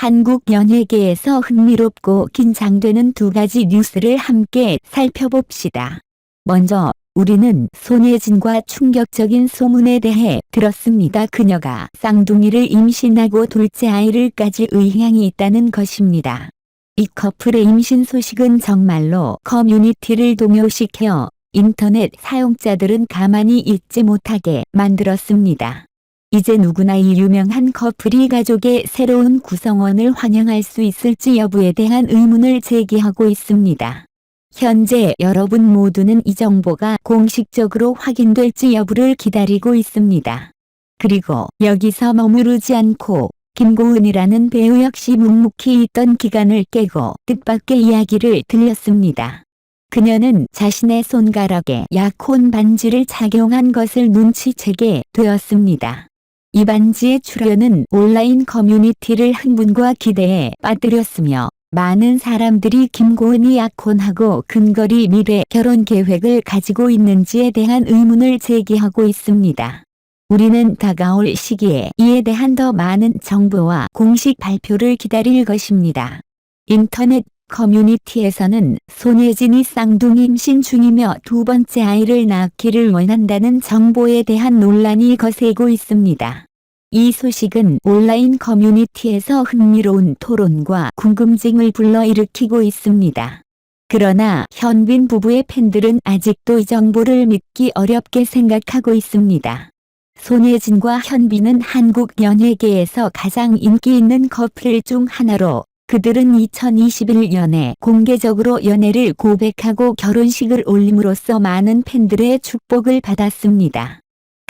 한국 연예계에서 흥미롭고 긴장되는 두 가지 뉴스를 함께 살펴봅시다. 먼저 우리는 손예진과 충격적인 소문에 대해 들었습니다. 그녀가 쌍둥이를 임신하고 둘째 아이를까지 의향이 있다는 것입니다. 이 커플의 임신 소식은 정말로 커뮤니티를 동요시켜 인터넷 사용자들은 가만히 있지 못하게 만들었습니다. 이제 누구나 이 유명한 커플이 가족의 새로운 구성원을 환영할 수 있을지 여부에 대한 의문을 제기하고 있습니다. 현재 여러분 모두는 이 정보가 공식적으로 확인될지 여부를 기다리고 있습니다. 그리고 여기서 머무르지 않고 김고은이라는 배우 역시 묵묵히 있던 기간을 깨고 뜻밖의 이야기를 들렸습니다. 그녀는 자신의 손가락에 약혼 반지를 착용한 것을 눈치채게 되었습니다. 이 반지의 출연은 온라인 커뮤니티를 흥분과 기대에 빠뜨렸으며 많은 사람들이 김고은이 약혼하고 근거리 미래 결혼 계획을 가지고 있는지에 대한 의문을 제기하고 있습니다. 우리는 다가올 시기에 이에 대한 더 많은 정보와 공식 발표를 기다릴 것입니다. 인터넷 커뮤니티에서는 손예진이 쌍둥이 임신 중이며 두 번째 아이를 낳기를 원한다는 정보에 대한 논란이 거세고 있습니다. 이 소식은 온라인 커뮤니티에서 흥미로운 토론과 궁금증을 불러일으키고 있습니다. 그러나 현빈 부부의 팬들은 아직도 이 정보를 믿기 어렵게 생각하고 있습니다. 손예진과 현빈은 한국 연예계에서 가장 인기 있는 커플 중 하나로 그들은 2021년에 공개적으로 연애를 고백하고 결혼식을 올림으로써 많은 팬들의 축복을 받았습니다.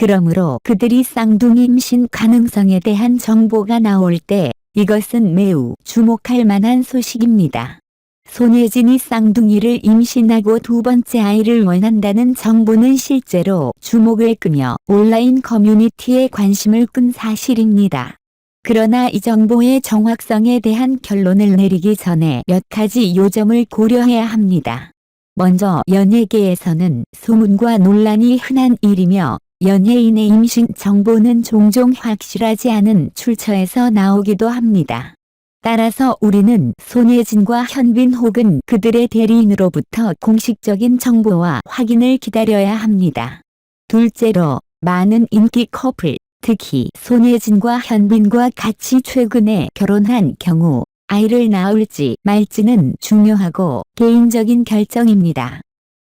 그러므로 그들이 쌍둥이 임신 가능성에 대한 정보가 나올 때 이것은 매우 주목할 만한 소식입니다. 손예진이 쌍둥이를 임신하고 두 번째 아이를 원한다는 정보는 실제로 주목을 끄며 온라인 커뮤니티에 관심을 끈 사실입니다. 그러나 이 정보의 정확성에 대한 결론을 내리기 전에 몇 가지 요점을 고려해야 합니다. 먼저 연예계에서는 소문과 논란이 흔한 일이며 연예인의 임신 정보는 종종 확실하지 않은 출처에서 나오기도 합니다. 따라서 우리는 손예진과 현빈 혹은 그들의 대리인으로부터 공식적인 정보와 확인을 기다려야 합니다. 둘째로 많은 인기 커플, 특히 손예진과 현빈과 같이 최근에 결혼한 경우 아이를 낳을지 말지는 중요하고 개인적인 결정입니다.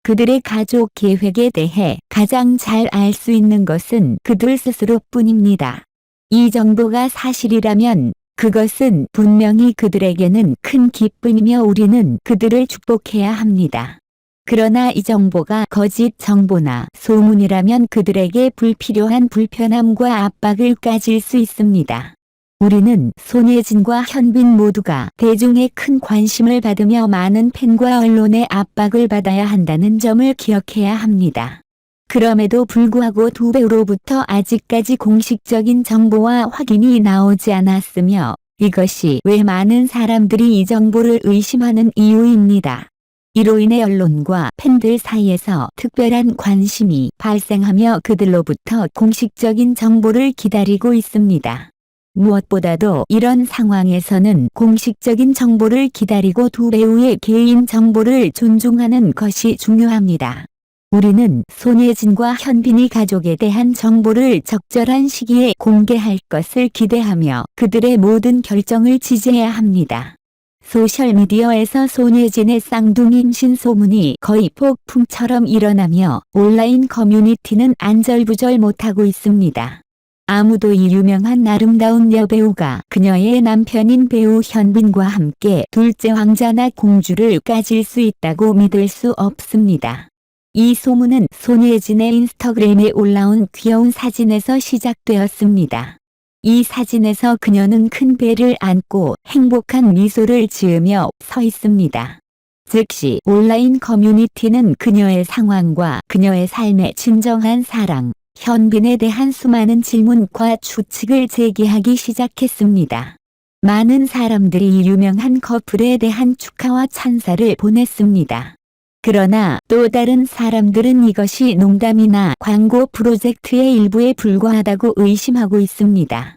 그들의 가족 계획에 대해 가장 잘 알 수 있는 것은 그들 스스로뿐입니다. 이 정보가 사실이라면 그것은 분명히 그들에게는 큰 기쁨이며 우리는 그들을 축복해야 합니다. 그러나 이 정보가 거짓 정보나 소문이라면 그들에게 불필요한 불편함과 압박을 가질 수 있습니다. 우리는 손예진과 현빈 모두가 대중의 큰 관심을 받으며 많은 팬과 언론의 압박을 받아야 한다는 점을 기억해야 합니다. 그럼에도 불구하고 두 배우로부터 아직까지 공식적인 정보와 확인이 나오지 않았으며 이것이 왜 많은 사람들이 이 정보를 의심하는 이유입니다. 이로 인해 언론과 팬들 사이에서 특별한 관심이 발생하며 그들로부터 공식적인 정보를 기다리고 있습니다. 무엇보다도 이런 상황에서는 공식적인 정보를 기다리고 두 배우의 개인 정보를 존중하는 것이 중요합니다. 우리는 손예진과 현빈이 가족에 대한 정보를 적절한 시기에 공개할 것을 기대하며 그들의 모든 결정을 지지해야 합니다. 소셜미디어에서 손예진의 쌍둥이 임신 소문이 거의 폭풍처럼 일어나며 온라인 커뮤니티는 안절부절 못하고 있습니다. 아무도 이 유명한 아름다운 여배우가 그녀의 남편인 배우 현빈과 함께 둘째 왕자나 공주를 가질 수 있다고 믿을 수 없습니다. 이 소문은 손예진의 인스타그램에 올라온 귀여운 사진에서 시작되었습니다. 이 사진에서 그녀는 큰 배를 안고 행복한 미소를 지으며 서 있습니다. 즉시 온라인 커뮤니티는 그녀의 상황과 그녀의 삶의 진정한 사랑, 현빈에 대한 수많은 질문과 추측을 제기하기 시작했습니다. 많은 사람들이 이 유명한 커플에 대한 축하와 찬사를 보냈습니다. 그러나 또 다른 사람들은 이것이 농담이나 광고 프로젝트의 일부에 불과하다고 의심하고 있습니다.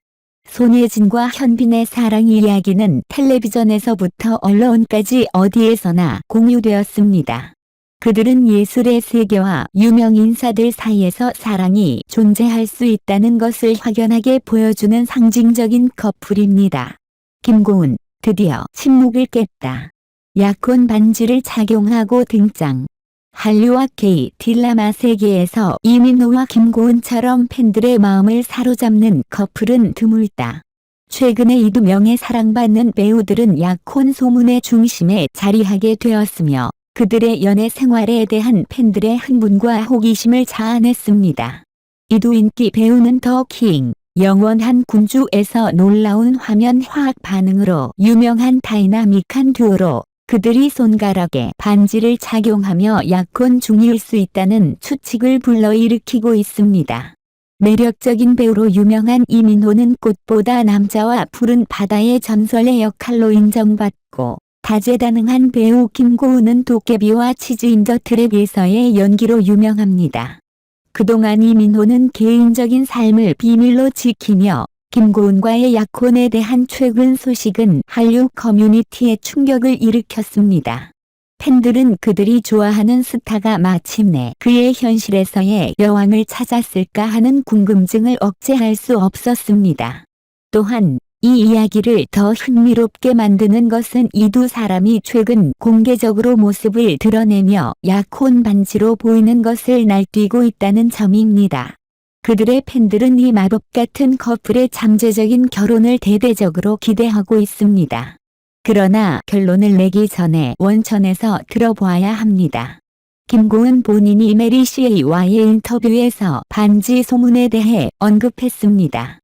손예진과 현빈의 사랑 이야기는 텔레비전에서부터 언론까지 어디에서나 공유되었습니다. 그들은 예술의 세계와 유명 인사들 사이에서 사랑이 존재할 수 있다는 것을 확연하게 보여주는 상징적인 커플입니다. 김고은, 드디어 침묵을 깼다. 약혼 반지를 착용하고 등장. 한류와 K 딜라마 세계에서 이민호와 김고은처럼 팬들의 마음을 사로잡는 커플은 드물다. 최근에 이 두 명의 사랑받는 배우들은 약혼 소문의 중심에 자리하게 되었으며 그들의 연애 생활에 대한 팬들의 흥분과 호기심을 자아냈습니다. 이두 인기 배우는 더 킹, 영원한 군주에서 놀라운 화면 화학 반응으로 유명한 다이나믹한 듀오로 그들이 손가락에 반지를 착용하며 약혼 중일 수 있다는 추측을 불러일으키고 있습니다. 매력적인 배우로 유명한 이민호는 꽃보다 남자와 푸른 바다의 전설의 역할로 인정받고 다재다능한 배우 김고은은 도깨비와 치즈 인더 트랩에서의 연기로 유명합니다. 그동안 이민호는 개인적인 삶을 비밀로 지키며 김고은과의 약혼에 대한 최근 소식은 한류 커뮤니티에 충격을 일으켰습니다. 팬들은 그들이 좋아하는 스타가 마침내 그의 현실에서의 여왕을 찾았을까 하는 궁금증을 억제할 수 없었습니다. 또한 이 이야기를 더 흥미롭게 만드는 것은 이 두 사람이 최근 공개적으로 모습을 드러내며 약혼 반지로 보이는 것을 날뛰고 있다는 점입니다. 그들의 팬들은 이 마법 같은 커플의 잠재적인 결혼을 대대적으로 기대하고 있습니다. 그러나 결론을 내기 전에 원천에서 들어보아야 합니다. 김고은 본인이 메리 씨와의 인터뷰에서 반지 소문에 대해 언급했습니다.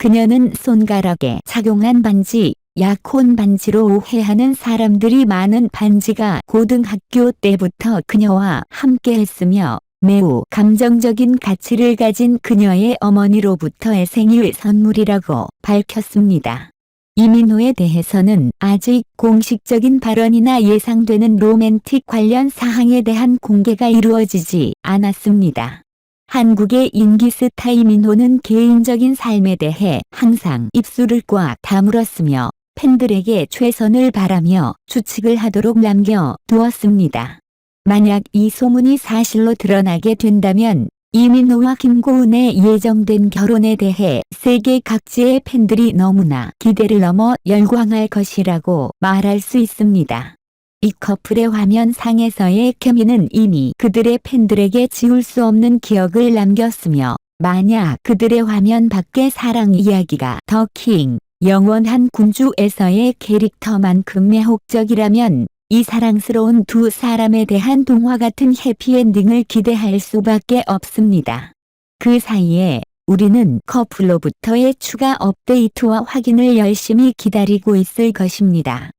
그녀는 손가락에 착용한 반지, 약혼 반지로 오해하는 사람들이 많은 반지가 고등학교 때부터 그녀와 함께 했으며 매우 감정적인 가치를 가진 그녀의 어머니로부터의 생일 선물이라고 밝혔습니다. 이민호에 대해서는 아직 공식적인 발언이나 예상되는 로맨틱 관련 사항에 대한 공개가 이루어지지 않았습니다. 한국의 인기 스 타 이민호는 개인적인 삶에 대해 항상 입술을 꽉 다물었으며 팬들에게 최선을 바라며 추측을 하도록 남겨 두었습니다. 만약 이 소문이 사실로 드러나게 된다면 이민호와 김고은의 예정된 결혼에 대해 세계 각지의 팬들이 너무나 기대를 넘어 열광할 것이라고 말할 수 있습니다. 이 커플의 화면 상에서의 케미는 이미 그들의 팬들에게 지울 수 없는 기억을 남겼으며 만약 그들의 화면 밖의 사랑 이야기가 더 킹, 영원한 군주에서의 캐릭터만큼 매혹적이라면 이 사랑스러운 두 사람에 대한 동화 같은 해피엔딩을 기대할 수밖에 없습니다. 그 사이에 우리는 커플로부터의 추가 업데이트와 확인을 열심히 기다리고 있을 것입니다.